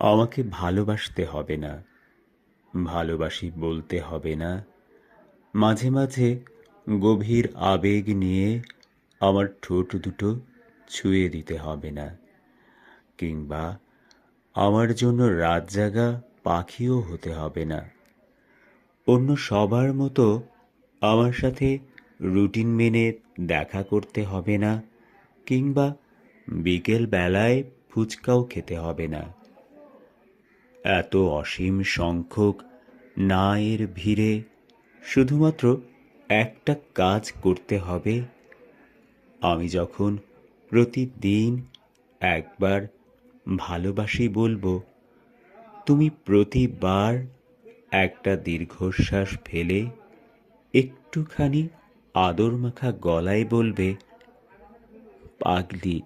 আমাকে ভালোবাসতে হবে না। ভালোবাসি বলতে হবে না। মাঝে মাঝে গভীর আবেগ নিয়ে আমার ঠোঁট দুটো ছুঁয়ে দিতে হবে না। কিংবা আমার জন্য রাত জাগা পাখিও হতে হবে না। অন্য সবার মতো আমার সাথে রুটিন মেনে দেখা করতে হবে না, কিংবা বিকেল বেলায় ফুচকাও খেতে হবে না। এত অসীম সংখ্যক না এর ভিড়ে শুধুমাত্র একটা কাজ করতে হবে। আমি যখন প্রতিদিন একবার ভালোবাসি বলব, তুমি প্রতিবার একটা দীর্ঘশ্বাস ফেলে একটুখানি আদর মাখা গলায় বলবে, পাগলি